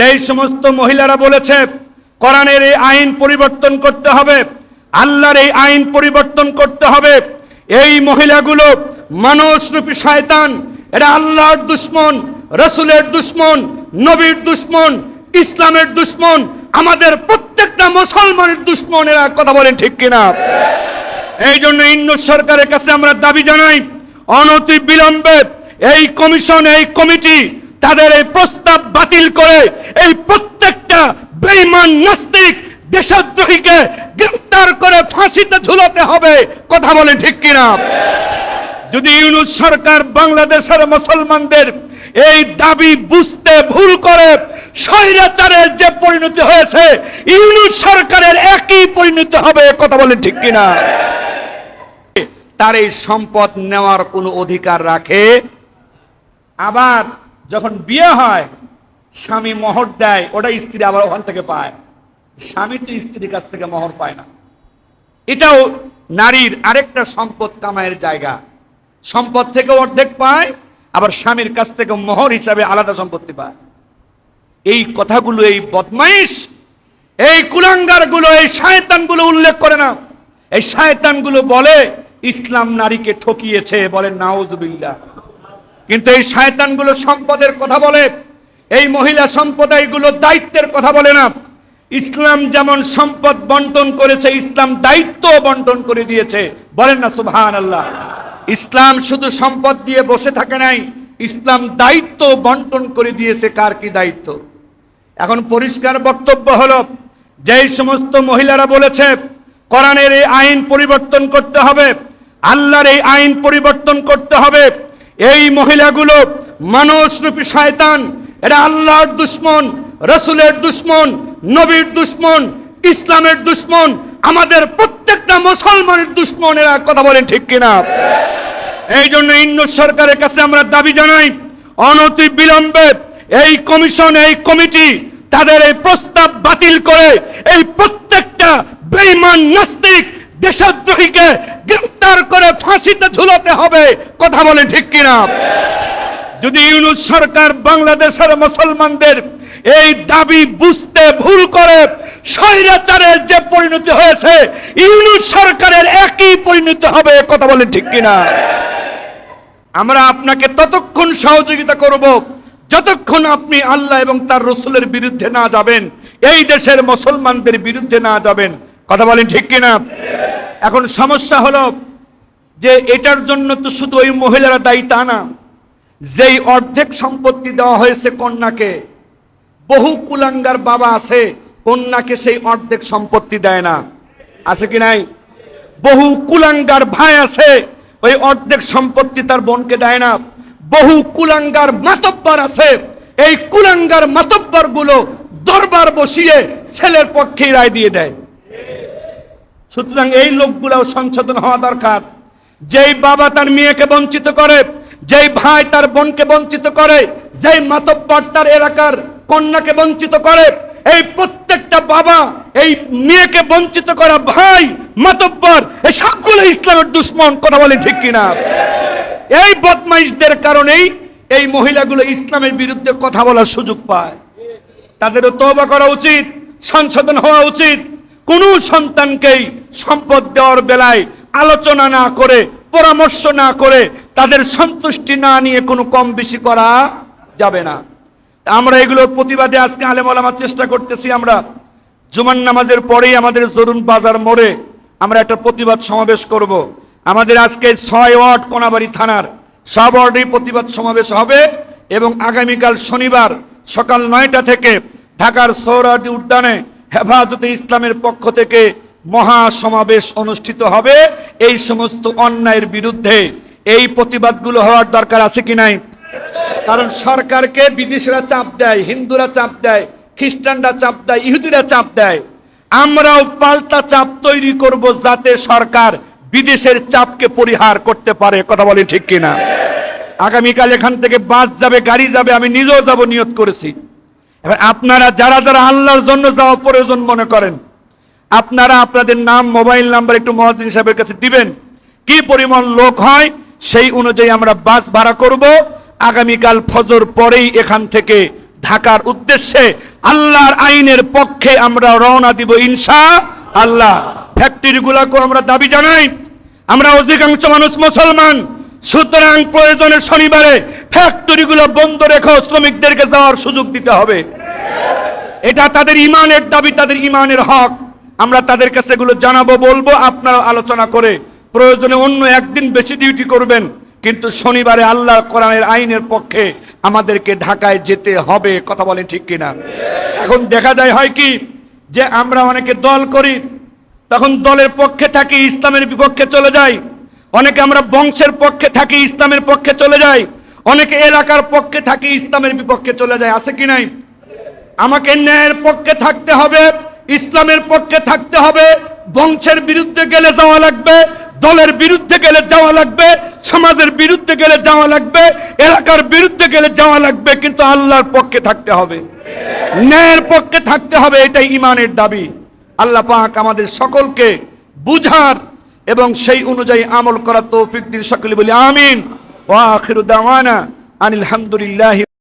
যেই সমস্ত মহিলারা বলেছে, কোরআনের এই আইন পরিবর্তন করতে হবে, আল্লাহর এই আইন পরিবর্তন করতে হবে, এই মহিলাগুলো মানুষরূপী শয়তান, এরা আল্লাহর দুশ্মন, রসুলের দুশ্মন, নবীর দুশ্মন, ইসলামের দুশ্মন, আমাদের প্রত্যেকটা মুসলমানের দুশ্মন, এরা কথা বলেন ঠিক কিনা? এই জন্য ইন্নু সরকারের কাছে আমরা দাবি জানাই অনতি বিলম্বে এই কমিশন, এই কমিটি তাদের এই প্রস্তাব বাতিল করে এই প্রত্যেকটা বেইমান নাস্তিক দেশদ্রোহীকে গ্রেফতার করে ফাঁসিতে ঝুলাতে হবে। কথা বলে ঠিক কিনা? যদি ইউনুস সরকার বাংলাদেশের মুসলমানদের এই দাবি বুঝতে ভুল করে, স্বৈরাচারের যে পরিণতি হয়েছে, ইউনুস সরকারের একই পরিণতি হবে কথা বলে ঠিক কিনা? তার এই সম্পদ নেওয়ার কোনো অধিকার রাখে? আবার যখন বিয়ে হয়, স্বামী মোহর দেয় ওটা স্ত্রী আবার ওখান থেকে পায়। স্বামী তো স্ত্রীর কাছ থেকে মোহর পায় না। এটাও নারীর আরেকটা সম্পদ কামাইয়ের জায়গা। সম্পদ থেকে অর্ধেক পায়, আবার স্বামীর কাছ থেকে মোহর হিসাবে আলাদা সম্পত্তি পায়। এই কথাগুলো, এই বদমাইশ, এই কুলাঙ্গারগুলো, এই শায়তানগুলো উল্লেখ করে না। এই শায়তানগুলো বলে, ইসলাম নারীকে ঠকিয়েছে, বলে, নাউজুবিল্লাহ। কিন্তু এই শায়তানগুলো সম্পদের কথা বলে, এই মহিলা সম্প্রদায়গুলো দায়িত্বের কথা বলে না। ইসলাম যেমন সম্পদ বন্টন করেছে, ইসলাম দায়িত্ব বন্টন করে দিয়েছে। বলেন না সুবহান আল্লাহ ইসলাম শুধু সম্পদ দিয়ে বসে থাকে নাই, ইসলাম দায়িত্ব বন্টন করে দিয়েছে। কার কি দায়িত্ব? এখন পরিষ্কার বক্তব্য হলো, যেই সমস্ত মহিলারা বলেছে, কোরআনের এই আইন পরিবর্তন করতে হবে, আল্লাহর এই আইন পরিবর্তন করতে হবে এই মহিলাগুলো মানুষরূপী শয়তান, এরা আল্লাহর দুশ্মন, রসুলের দুশ্মন, নবীর দুশ্মন, ইসলামের দুশ্মন, আমাদের প্রত্যেকটা মুসলমানের দুশ্মন, এরা কথা বলেন ঠিক কিনা? এই জন্য ইন্নু সরকারের কাছে আমরা দাবি জানাই, অনতি বিলম্বে এই কমিশন, এই কমিটি তাদের এই প্রস্তাব বাতিল করে এই প্রত্যেকটা বেইমান নাস্তিক দেশদ্রোহীকে গ্রেফতার করে ফাঁসিতে ঝুলাতে হবে। কথা বলে ঠিক কিনা? যদি ইউনুস সরকার বাংলাদেশের মুসলমানদের এই দাবি বুঝতে ভুল করে, স্বৈরাচারের যে পরিণতি হয়েছে, ইউনুস সরকারের একই পরিণতি হবে কথা বলে ঠিক কিনা? আমরা আপনাকে ততক্ষণ সহযোগিতা করব, যতক্ষণ আপনি আল্লাহ এবং তার রসুলের বিরুদ্ধে না যাবেন, এই দেশের মুসলমানদের বিরুদ্ধে না যাবেন। কথা বলেন ঠিক কিনা? এখন সমস্যা হলো যে এটার জন্য তো শুধু ওই মহিলারা দায়ী তা না, যেই অর্ধেক সম্পত্তি দেওয়া হয়েছে কন্যাকে, বহু কুলাঙ্গার বাবা আছে, কন্যাকে সেই অর্ধেক সম্পত্তি দেয় না। আছে কি নাই? বহু কুলাঙ্গার ভাই আছে, ওই অর্ধেক সম্পত্তি তার বোনকে দেয় না। বহু কুলাঙ্গার মাতব্বর আছে, এই কুলাঙ্গার মাতব্বরগুলো দরবার বসিয়ে ছেলের পক্ষে রায় দিয়ে দেয়। সুতরাং এই লোকগুলাও সংশোধন হওয়া দরকার। যেই বাবা তার মেয়েকে বঞ্চিত করে, যেই ভাই তার বোনকে বঞ্চিত করে, যেই মাতব্বর তার এলাকার কন্যাকে বঞ্চিত করে, এই প্রত্যেকটা বাবা, এই মেয়েকে বঞ্চিত করা ভাই, মাতব্বর, এই সবগুলো ইসলামের দুশ্মন, কথা বলে ঠিক কিনা? এই বদমাইশদের কারণেই এই মহিলাগুলো ইসলামের বিরুদ্ধে কথা বলার সুযোগ পায়। তাদেরও তওবা করা উচিত, সংশোধন হওয়া উচিত কোন সন্তানকেই সম্পদ দেওয়ার বেলায় আলোচনা না করে, পরামর্শ না করে তাদের সন্তুষ্টি না নিয়ে কোনো কম বেশি করা যাবে না আমরা এগুলোর প্রতিবাদে আজকে আলেম আলামার চেষ্টা করতেছি আমরা জুমান নামাজের পরেই আমাদের জরুন বাজার মোড়ে আমরা একটা প্রতিবাদ সমাবেশ করব। আমাদের আজকে ছয় ওয়ার্ড কোনাবাড়ি থানার সব ওয়ার্ডেই প্রতিবাদ সমাবেশ হবে এবং আগামীকাল শনিবার সকাল নয়টা থেকে ঢাকার সৌরাদি উদ্যানে হেফাজতে ইসলামের পক্ষ থেকে মহা সমাবেশ অনুষ্ঠিত হবে। এই সমস্ত অন্যায়ের বিরুদ্ধে এই প্রতিবাদগুলো হওয়ার দরকার আছে কি নাই? কারণ সরকারকে বিদেশিরা চাপ দেয়, হিন্দুরা চাপ দেয়, খ্রিস্টানরা চাপ দেয়, ইহুদিরা চাপ দেয়। আমরাও পাল্টা চাপ তৈরি করব যাতে সরকার বিদেশের চাপকে পরিহার করতে পারে। কথা বলে ঠিক কিনা? আগামীকাল এখান থেকে বাস যাবে, গাড়ি যাবে, আমি নিজেও যাব নিয়ত করেছি। এবার আপনারা যারা যারা আল্লাহর জন্য যাওয়া প্রয়োজন মনে করেন, আপনারা আপনাদের নাম, মোবাইল নাম্বার একটু মহাদিন সাহেবের কাছে দিবেন। কি পরিমাণ লোক হয়, সেই অনুযায়ী আমরা বাস ভাড়া করব। আগামীকাল ফজর পরেই এখান থেকে ঢাকার উদ্দেশ্যে আল্লাহর আইনের পক্ষে আমরা রওনা দিব ইনশা আল্লাহ ফ্যাক্টরিগুলোকে আমরা দাবি জানাই। আমরা অধিকাংশ মানুষ মুসলমান। সুতরাং প্রয়োজনে শনিবারে ফ্যাক্টরিগুলো বন্ধ রেখে শ্রমিকদেরকে যাওয়ার সুযোগ দিতে হবে। এটা তাদের ইমানের দাবি, তাদের ইমানের হক। আমরা তাদের কাছে এগুলো জানাব, বলব আপনারা আলোচনা করে প্রয়োজনে অন্য একদিন বেশি ডিউটি করবেন। কিন্তু শনিবারে আল্লাহ কোরআনের আইনের পক্ষে আমাদেরকে ঢাকায় যেতে হবে, কথা বলে ঠিক কিনা? এখন দেখা যায় হয় কি যে আমরা অনেকে দল করি, তখন দলের পক্ষে থাকি, ইসলামের বিপক্ষে চলে যাই। অনেকে আমরা বংশের পক্ষে থাকি, ইসলামের পক্ষে চলে যাই। অনেকে এলাকার পক্ষে থাকি, ইসলামের বিপক্ষে চলে যায়। আছে কি নাই? আমাকে ন্যায়ের পক্ষে থাকতে হবে, ইসলামের পক্ষে থাকতে হবে। বংশের বিরুদ্ধে গেলে যাওয়া লাগবে, দলের বিরুদ্ধে গেলে যাওয়া লাগবে, সমাজের বিরুদ্ধে গেলে যাওয়া লাগবে, এলাকার বিরুদ্ধে গেলে যাওয়া লাগবে, কিন্তু আল্লাহর পক্ষে থাকতে হবে। ন্যায়ের পক্ষে থাকতে হবে, এটাই ইমানের দাবি। আল্লাহ পাক আমাদের সকলকে বুঝার এবং সেই অনুযায়ী আমল করার তৌফিক দিন সকলে বলি, আমিন। ওয়া আখিরু দাওয়ানা আনিল হামদুলিল্লাহি